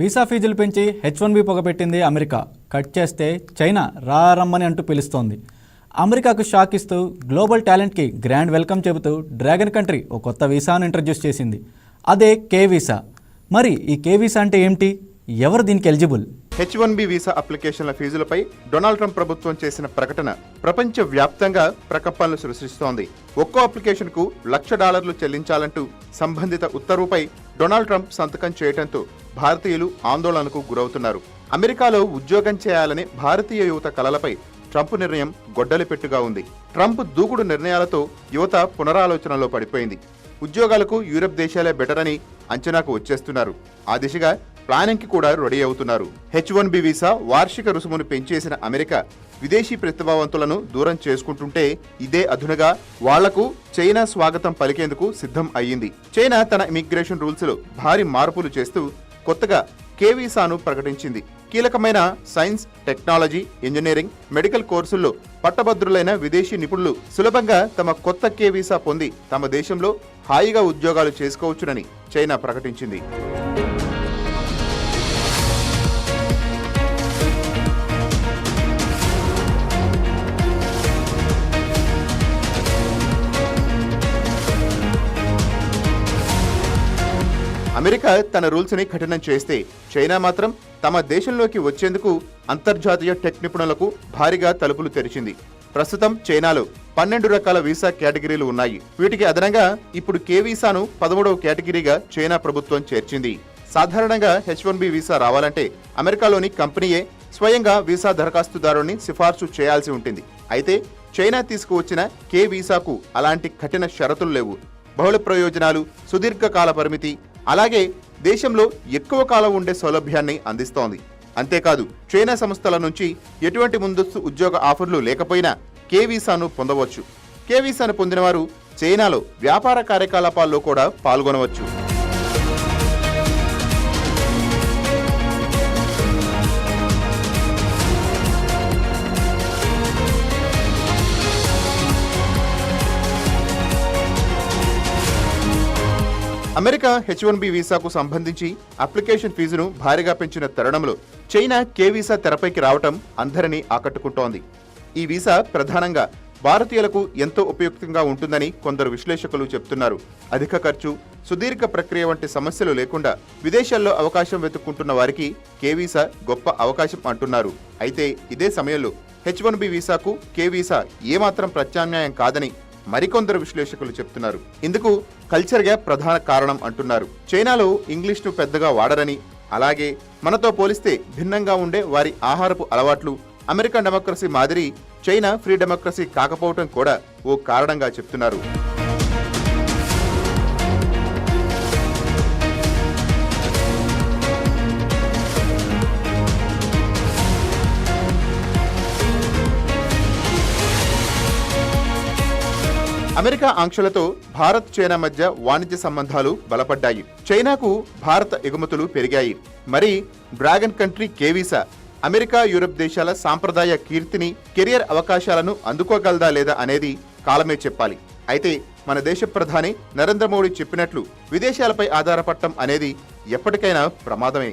Visa ఫీజులు పెంచి H one B పొగపెట్టింది అమెరికా. కట్ చేస్తే చైనా రారమ్మని అంటూ పిలుస్తోంది. అమెరికాకు షాక్ ఇస్తూ గ్లోబల్ టాలెంట్కి గ్రాండ్ వెల్కమ్ చెబుతూ డ్రాగన్ కంట్రీ ఓ కొత్త వీసాను ఇంట్రడ్యూస్ చేసింది. అదే కే వీసా. మరి ఈ కే వీసా అంటే ఏమిటి? ఎవరు దీనికి eligible? H one B visa అప్లికేషన్ల ఫీజులపై డొనాల్డ్ ట్రంప్ ప్రభుత్వం చేసిన ప్రకటన ప్రపంచ వ్యాప్తంగా ప్రకంపనలు సృష్టిస్తోంది. ఒక్కో అప్లికేషన్కు లక్ష డాలర్లు చెల్లించాలంటూ సంబంధిత ఉత్తర్వుపై డొనాల్డ్ ట్రంప్ సంతకం చేయడంతో భారతీయులు ఆందోళనకు గురవుతున్నారు. అమెరికాలో ఉద్యోగం చేయాలనే భారతీయ యువత కలలపై ట్రంప్ నిర్ణయం గొడ్డలిపెట్టుగా ఉంది. ట్రంప్ దూకుడు నిర్ణయాలతో యువత పునరాలోచనలో పడిపోయింది. ఉద్యోగాలకు యూరప్ దేశాలే బెటర్ అని అంచనాకు వచ్చేస్తున్నారు. ఆ దిశగా ప్లానింగ్కి కూడా రెడీ అవుతున్నారు. హెచ్ వన్ బి వీసా వార్షిక రుసుమును పెంచేసిన అమెరికా విదేశీ ప్రతిభావంతులను దూరం చేసుకుంటుంటే ఇదే అధునగా వాళ్ళకు చైనా స్వాగతం పలికేందుకు సిద్ధం అయ్యింది. చైనా తన ఇమిగ్రేషన్ రూల్స్లో భారీ మార్పులు చేస్తూ కొత్తగా కే వీసాను ప్రకటించింది. కీలకమైన సైన్స్ టెక్నాలజీ ఇంజనీరింగ్ మెడికల్ కోర్సుల్లో పట్టభద్రులైన విదేశీ నిపుణులు సులభంగా తమ కొత్త కే వీసా పొంది తమ దేశంలో హాయిగా ఉద్యోగాలు చేసుకోవచ్చునని చైనా ప్రకటించింది. అమెరికా తన రూల్స్ని కఠినం చేస్తే చైనా మాత్రం తమ దేశంలోకి వచ్చేందుకు అంతర్జాతీయ టెక్ నిపుణులకు భారీగా తలుపులు తెరిచింది. ప్రస్తుతం చైనాలో పన్నెండు రకాల వీసా కేటగిరీలు ఉన్నాయి. వీటికి అదనంగా ఇప్పుడు కే వీసాను పదమూడవ కేటగిరీగా చైనా ప్రభుత్వం చేర్చింది. సాధారణంగా హెచ్ వన్ బి వీసా రావాలంటే అమెరికాలోని కంపెనీయే స్వయంగా వీసా దరఖాస్తుదారుని సిఫార్సు చేయాల్సి ఉంటుంది. అయితే చైనా తీసుకువచ్చిన కే వీసాకు అలాంటి కఠిన షరతులు లేవు. బహుళ ప్రయోజనాలు సుదీర్ఘకాల పరిమితి అలాగే దేశంలో ఎక్కువ కాలం ఉండే సౌలభ్యాన్ని అందిస్తోంది. అంతేకాదు చైనా సంస్థల నుంచి ఎటువంటి ముందస్తు ఉద్యోగ ఆఫర్లు లేకపోయినా కే వీసాను పొందవచ్చు. కే వీసాను పొందినవారు చైనాలో వ్యాపార కార్యకలాపాల్లో కూడా పాల్గొనవచ్చు. అమెరికా హెచ్ వన్ బి వీసాకు సంబంధించి అప్లికేషన్ ఫీజును భారీగా పెంచిన తరుణంలో చైనా కే వీసా తెరపైకి రావటం అందరినీ ఆకట్టుకుంటోంది. ఈ వీసా ప్రధానంగా భారతీయులకు ఎంతో ఉపయుక్తంగా ఉంటుందని కొందరు విశ్లేషకులు చెప్తున్నారు. అధిక ఖర్చు సుదీర్ఘ ప్రక్రియ వంటి సమస్యలు లేకుండా విదేశాల్లో అవకాశం వెతుక్కుంటున్న వారికి కే వీసా గొప్ప అవకాశం అంటున్నారు. అయితే ఇదే సమయంలో హెచ్ వన్ బి వీసాకు కే వీసా ఏమాత్రం ప్రత్యామ్నాయం కాదని మరికొందరు విశ్లేషకులు చెప్తున్నారు. ఇందుకు కల్చర్ గ్యాప్ ప్రధాన కారణం అంటున్నారు. చైనాలో ఇంగ్లీష్ను పెద్దగా వాడరని అలాగే మనతో పోలిస్తే భిన్నంగా ఉండే వారి ఆహారపు అలవాట్లు అమెరికన్ డెమోక్రసీ మాదిరి చైనా ఫ్రీ డెమోక్రసీ కాకపోవటం కూడా ఓ కారణంగా చెప్తున్నారు. అమెరికా ఆంక్షలతో భారత్ చైనా మధ్య వాణిజ్య సంబంధాలు బలపడ్డాయి. చైనాకు భారత ఎగుమతులు పెరిగాయి. మరి dragon country K visa America Europe దేశాల సాంప్రదాయ కీర్తిని కెరియర్ అవకాశాలను అందుకోగలదా లేదా అనేది కాలమే చెప్పాలి. అయితే మన దేశ ప్రధాని నరేంద్ర మోడీ చెప్పినట్లు విదేశాలపై ఆధారపడటం అనేది ఎప్పటికైనా ప్రమాదమే.